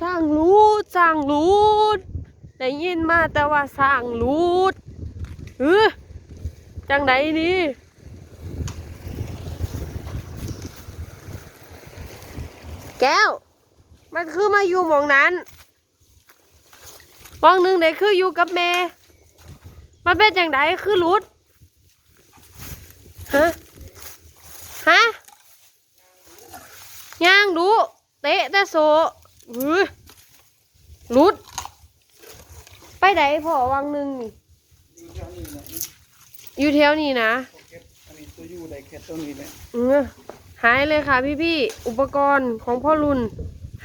สร้างรูดสร้างรูดได้ยินมาแต่ว่าสร้างรูดเออจังไดนี่แก้ว มันคือมาอยู่หมองนั้นวังหนึ่งได้คืออยู่กับแม่ มันเป็นจังไดคือรูดฮะฮะย่างดู เตะแต่โซ อื้อหลุด ไปไหนพ่อวังหนึ่งนี่ อยู่แถวนี้นะเก็บอันนี้ตัวยูไดแคทตัวนี้เนี่ยเออหายเลยค่ะพี่พี่ๆอุปกรณ์ของพ่อรุน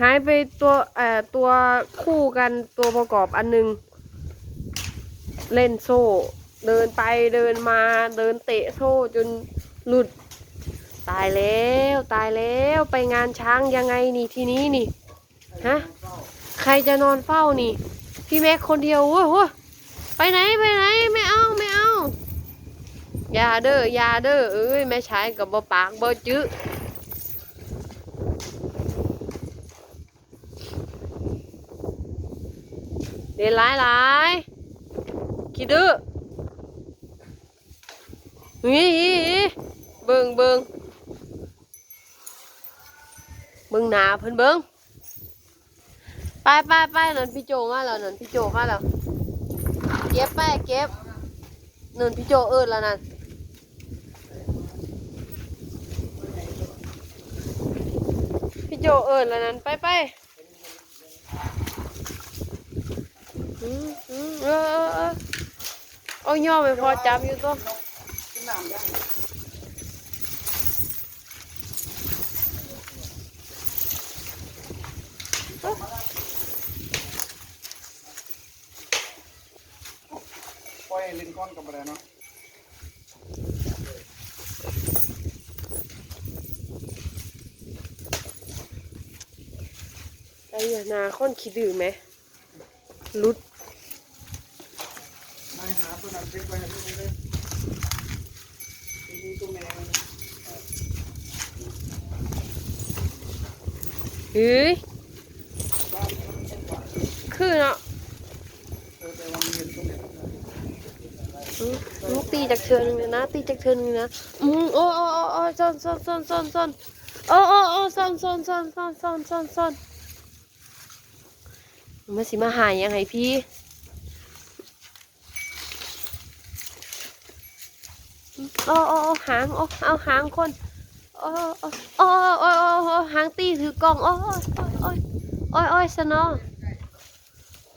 หายไปตัวเอ่อตัวคู่กันตัวประกอบอันหนึง เล่นโซ่ เดินไปเดินมาเดินเตะโซ่จนหลุด ตายแล้วตายแล้วไปงานช้างยังไงนี่ทีนี้นี่ ฮะ ใครจะนอนเฝ้านี่ พี่แม็กคนเดียวโว้ยโว้ยไปไหนไปไหนไม่เอาไม่เอาอย่าเด้ออย่าเด้อเอ้ยแม่ชายกับบ่ปากบ่จื้อเดี๋ยวหลายหลายขี้ดื้อนี่เบิ่งเบิ่งเบิ่งหนาเพิ่นเบิ่ง ไปไปไปนั่นพี่โจมาแล้วนั่นพี่โจมาแล้วเก็บไปเก็บนั่นพี่โจเอิดแล้วนั่นพี่โจเอิดแล้วนั่นไปไปอืมอืมเออเออเออเอาย่อไปพอจับอยู่ตัวกินน้ำยังปล่อยให้ลินก้อ นกับอะไรเนาะไอ้เหี้ยนาคนขี้ดื้อไหมลุดนายหาตัวนั้นเก็บไว้ให้ลูกเลยมีตัวแม่เฮ้ย บ้านมันเป็นป่าคือเนาะ เออแต่ว่ามีตัวแม่อื มอืมตีจากเชิญนึงเลยนะ ตีจากเชิญนึงนะอืมโอ้โอ้โอ้โอ้ซ่อนซ่อนซ่อนซ่อนซ่อนโอ้โอ้โอ้ซ่อนซ่อนซ่อนซ่อนซ่อนซ่อนซ่อนมาสิมาหายยังไงพี่โอ้โอ้หางโอ้เอาหางคนโอ้โอ้โอ้โอ้โอ้หางตีถือกล่องโอ้โอ้โอ้โอ้โอ้ยสนอ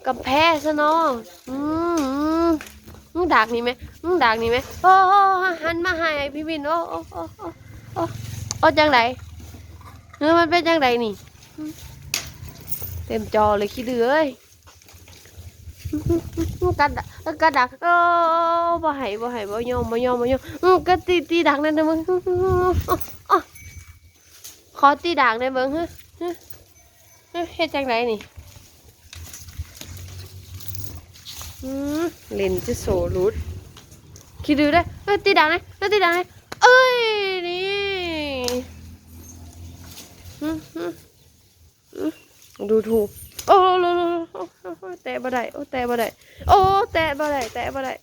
กับแพ้สนออืม มึงดักนี่ไหมมึงดักนี่ไหมโอ้โอ้หันมาหายพี่วินโอ้โอ้โอ้โอ้โอ้โอ้จังไดเนื้อมันเป็นจังไดนี่ เต็มจอเลยขี้เดือเอ้ยกระดักกระดักโอ้บ่ให้บ่ให้บ่ยอมบ่ยอมบ่ยอมกระตีตีดักนั่นนะมึงอ้อขอตีดักได้เบิ่งฮะฮะฮะเฮ็ดจังไดนี่ อืม เล่นจะโสรุดคิดดูได้เอ้ยตีดังเลยเอ้ยตีดังเลยเอ้ยนี่อืมอืมอืมดูถูกโอ้โลโลโลโอ้โอ้โอ้แตะบ่ได้โอ้แตะบ่ได้โอ้แตะบ่ได้แตะบ่ได้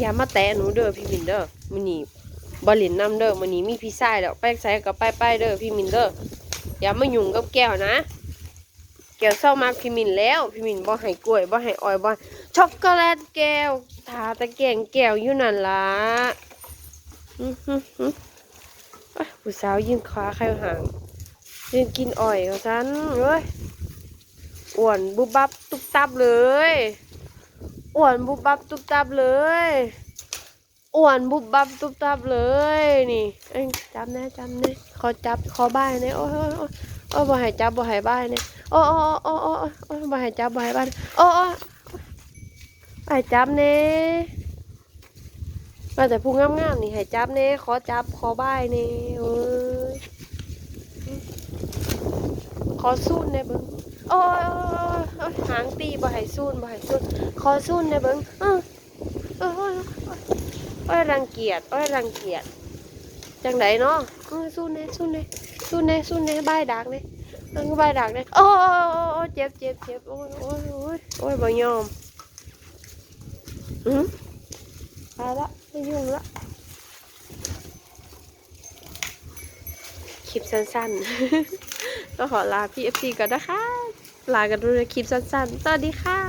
อย่ามาแตะหนูเด้อพี่มินเด้อมันนี่บอลินน้ำเด้อมันนี่มีพี่ชายแล้วไปใส่กับไปไปเด้อพี่มินเด้ออย่ามายุ่งกับแก้วนะ ก้วเศร้ามากพี่มินแล้วพี่มินบ่ให้กล้วยบ่ให้อ้อยบ่ช็อกโกแลตแก้วทาตะแกงแก้วอยู่นั่นล่ะอื้อหือหืออะผู้สาวยืนขาใครหางยืนกินอ้อยเขาซันเว้ยอ้วนบุบบับตุบตับเลยอ้วนบุบบับตุบตับเลยอ้วนบุบบับตุบตับเลยนี่เอ้ยจับแน่จับแน่ขอจับขอบ้ายน่โอ้ยโอ้ยโอ้ยโอ้ยบ่ให้จับบ่ให้บ้ายแน่โอ้ โอ้โอ้โอ้โอ้โอ้บ่ให้จับบ่ให้บ้านโอ้โอ้บ่ให้จับเน่ว่าแต่ผู้งามๆนี่ให้จับเน่ขอจับขอบ้ายเน่เอ้ยขอสู้นในเบิ้งโอ้ยหางตีบ่ให้สู้นบ่ให้สู้นขอสู้นในเบิ้งเออเออโอ้ยโอ้ยโอ้ยรังเกียจโอ้ยรังเกียจจังไดเนาะสู้นเน่สู้นเน่สู้แน่สู้แน่บายดักเน่ มันก็ไปดักเนี่ยโอ้เจ็บเจ็บเจ็บโอ้ยโอ้ยโอ้ยโอ้ยบ่ยอมอืมไปละไม่ยุ่งละคลิปสั้นๆ ก็ขอลาพี่เอฟซีก่อนนะคะ ลากันด้วยคลิปสั้นๆ สวัสดีค่ะ